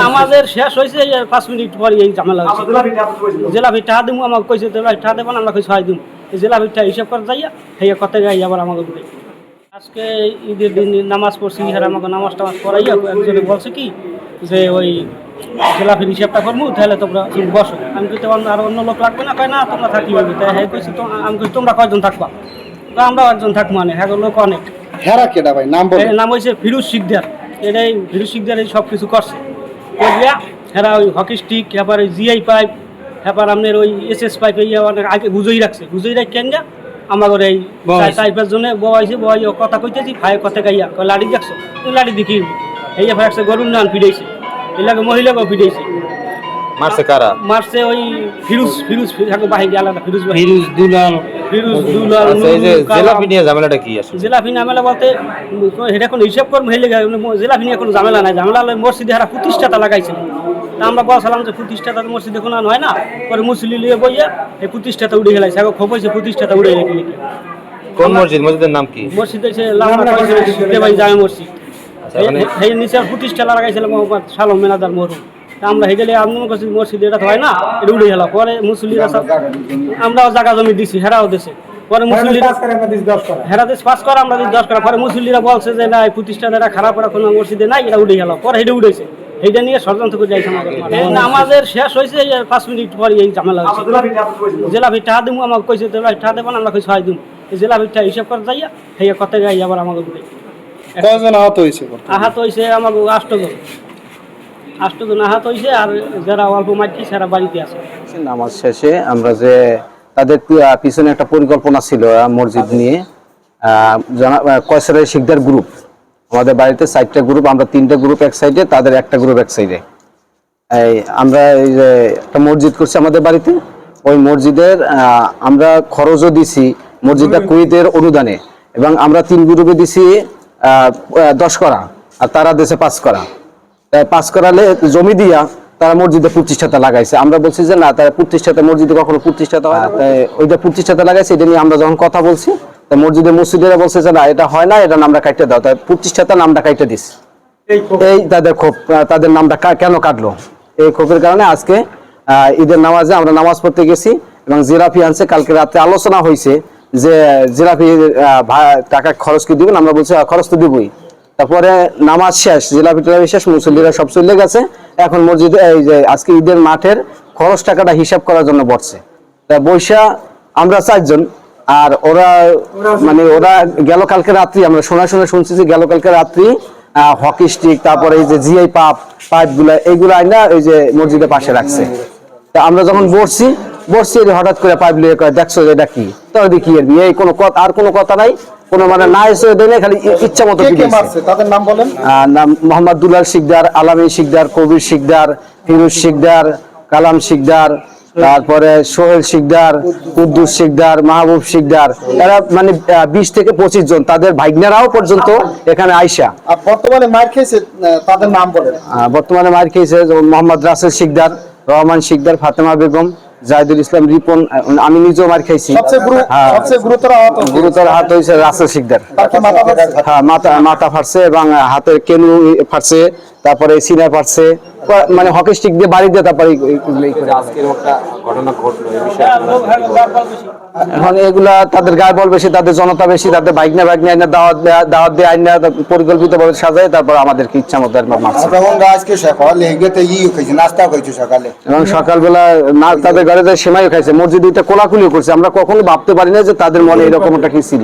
নামাজের শেষ হয়েছে পাঁচ মিনিট পরে এই ঝামেলা হয়েছে। জেলা ভিটা দিমু আমাকে কইছে জেলা ভিটা দেবেন আমরা কইছি হয় দিম। এই জেলা ভিটা হিসাব করে যাইয়া সেই কথা গাই আবার আমাকে বলে। আজকে ঈদের দিন নামাজ পড়ছি আর আমাকে নামাজ টামাজ পড়াইয়া একজনে বলছে কি যে ওই জেলাফির হিসাবটা করব তাহলে তোমরা তুমি বসো। আমি কইতে আর অন্য লোক লাগবে না? কয় না তোমরা থাকি হবে তাই হ্যাঁ কইছি আমি কইছি তোমরা কয়জন থাকবা? তো আমরাও একজন থাকব মানে হ্যাঁ লোক অনেক। হেরা কেডা ভাই? নাম নাম হয়েছে ফিরুজ শিকদার। এটাই শিকদার এই সব কিছু করছে এরা ওই হকি স্টিক এবার ওই জিআই পাইপ এবার আপনার ওই এস এস পাইপ এই অনেক আগে বুঝেই রাখছে। বুঝেই রাখ কেন যা আমাদের এই। পাইপের জন্য বহাইছে বহাই ও কথা কইতেছি ভাই কথা গাইয়া লাড়ি দেখছ? তুই লাড়ি দেখি এই যে ভাই গরুর নান ফিরেছে এলাকা মহিলাকেও ফিরেছে মারছে কারা? মারছে ওই ফিরুজ ফিরুজ ফিরুজ বাহিনী আলাদা ফিরুজ ফিরুজ দুলাল। আচ্ছা এই যে জেলাপি নিয়ে ঝামেলাটা কি আসলে? জেলাফি ঝামেলা বলতে এটা কোনো হিসাব করব হেলে জেলাফি নিয়ে কোনো ঝামেলা নাই। ঝামেলা হলে মসজিদে হারা প্রতিষ্ঠাতা লাগাইছিল তা আমরা বলছিলাম যে প্রতিষ্ঠাতা মসজিদে কোনো আর হয় না পরে মুসলি লিয়ে বইয়া এই প্রতিষ্ঠাতা উড়ে গেলাইছে। এখন খোপ হয়েছে প্রতিষ্ঠাতা উড়ে গেলে লিখে কোন মসজিদ? মসজিদের নাম কি? মসজিদে জামে মসজিদ। আচ্ছা ওখানে এই নিচে প্রতিষ্ঠা লাগাইছিল মোহাম্মদ সালম মেনাদার মরহুম। তা আমরা হেগেলে আন্দোলন করছি মসজিদে এটা হয় না এটা উড়ে গেল। পরে মুসলিরা সব আমরাও জায়গা জমি দিছি হেরাও দিছে। পরে মুসলিরা হেরাদেশ পাস করা আমরা যদি দশ করা। পরে মুসল্লিরা বলছে যে না এই প্রতিষ্ঠানেরা খারাপ করা কোনো মসজিদে নাই এটা উঠে গেল। পরে হেঁটে উঠেছে এইটা নিয়ে ষড়যন্ত্র করে যাইছে আমাদের মাঠে। নামাজের শেষ হয়েছে এই পাঁচ মিনিট পরে এই ঝামেলা হয়েছে। জেলা ভিটা দিমু আমাকে কইছে জেলা ভিটা দেবেন আমরা কইছি হয় দিম। এই জেলা ভিটা হিসাব করে যাইয়া সেই কথা গাই আবার আমাকে কয়জন আহত হয়েছে আহাত হয়েছে আমাকে আষ্টজন আষ্টজন আহাত হয়েছে আর যারা অল্প মাইকি সেরা বাড়িতে আছে। নামাজ শেষে আমরা যে তাদের পিছনে একটা পরিকল্পনা ছিল মসজিদ নিয়ে। আহ, শিকদার গ্রুপ আমাদের বাড়িতে চারটা গ্রুপ আমরা তিনটা গ্রুপ এক সাইডে তাদের একটা গ্রুপ এক সাইডে এই আমরা এই যে একটা মসজিদ করছি আমাদের বাড়িতে। ওই মসজিদের আমরা খরচও দিছি মসজিদটা কুইতের অনুদানে। এবং আমরা তিন গ্রুপে দিছি দশ করা আর তারা দেশে পাঁচ করা। পাঁচ করালে জমি দিয়া তারা মসজিদে প্রতিষ্ঠাতা লাগাইছে। আমরা বলছি যে না তারা প্রতিষ্ঠাতা মসজিদে কখনো প্রতিষ্ঠাতা হয় তাই ওইটা প্রতিষ্ঠাতা লাগাইছে এটা নিয়ে আমরা যখন কথা বলছি মসজিদে মসজিদেরা বলছে যে না এটা হয় না এটা নামটা কাটতে দাও। তাই প্রতিষ্ঠাতা নামটা কাটতে দিস। এই তাদের ক্ষোভ তাদের নামটা কেন কাটলো? এই ক্ষোভের কারণে আজকে আহ, ঈদের নামাজে আমরা নামাজ পড়তে গেছি এবং জিরাফি আনছে। কালকে রাতে আলোচনা হয়েছে যে জিরাফি টাকা খরচ কি দিবেন? আমরা বলছি "হ্যাঁ, খরচ তো দিবই। তারপরে নামাজ শেষ, জিলাপি টিলাপি শেষ, মুসল্লিরা সব চলে গেছে। এখন মসজিদে এই যে আজকে ঈদের মাঠের খরচ টাকাটা হিসাব করার জন্য বসছে তা বৈশা আমরা চারজন, আর ওরা মানে ওরা গেল কালকে রাত্রি, আমরা শোনা শোনা শুনছি যে গেল কালকে রাত্রি হকি স্টিক, তারপরে এই যে জিআই পাপ পাইপগুলা এইগুলো আইনা ওই যে মসজিদের পাশে রাখছে। তা আমরা যখন বসছি বসছি হঠাৎ করে পাইপ লিয়ে কয় দেখছ এটা কি? তাহলে দেখি এর এই কোনো কথা আর কোনো কথা নাই। কোনো মানে না এসে খালি ইচ্ছা মতো তাদের নাম বলেন। নাম মোহাম্মদ দুলাল শিকদার আলামী শিকদার কবির শিকদার ফিরুজ শিকদার কালাম শিকদার তারপরে সোহেল শিকদার কুদ্দুস শিকদার মাহবুব শিকদার। এরা মানে বিশ থেকে পঁচিশ জন। তাদের ভাইগনারাও পর্যন্ত এখানে আইসা। আর বর্তমানে মার খেয়েছে তাদের নাম বলেন। আহ, বর্তমানে মার খেয়েছে মোহাম্মদ রাসেল শিকদার রহমান শিকদার ফাতেমা বেগম জাহিদুল ইসলাম রিপন আমি নিজেও মার খাইছি হ্যাঁ। গুরুতর। হাত হয়েছে রাসেল শিকদার মাথা হ্যাঁ মাথা মাথা ফাটছে এবং হাতের কেনু ফাটছে তারপরে সিনা ফাটছে প- মানে হকি স্টিক দিয়ে বাড়ি দিয়ে তারপরে। এখন এগুলা তাদের গায়ে বল বেশি তাদের জনতা বেশি তাদের বাইক না বাইক নিয়ে দাওয়াত দাওয়াত দিয়ে আইনা পরিকল্পিত ভাবে সাজায় তারপর আমাদেরকে ইচ্ছা মতো আজকে সকালে গেতে ই খাইছি নাস্তা খাইছি সকালে। এবং সকালবেলা না তাদের ঘরে সেমাইও খাইছে মসজিদ এটা কোলাকুলিও করছে। আমরা কখনো ভাবতে পারি না যে তাদের মনে এরকম একটা কি ছিল।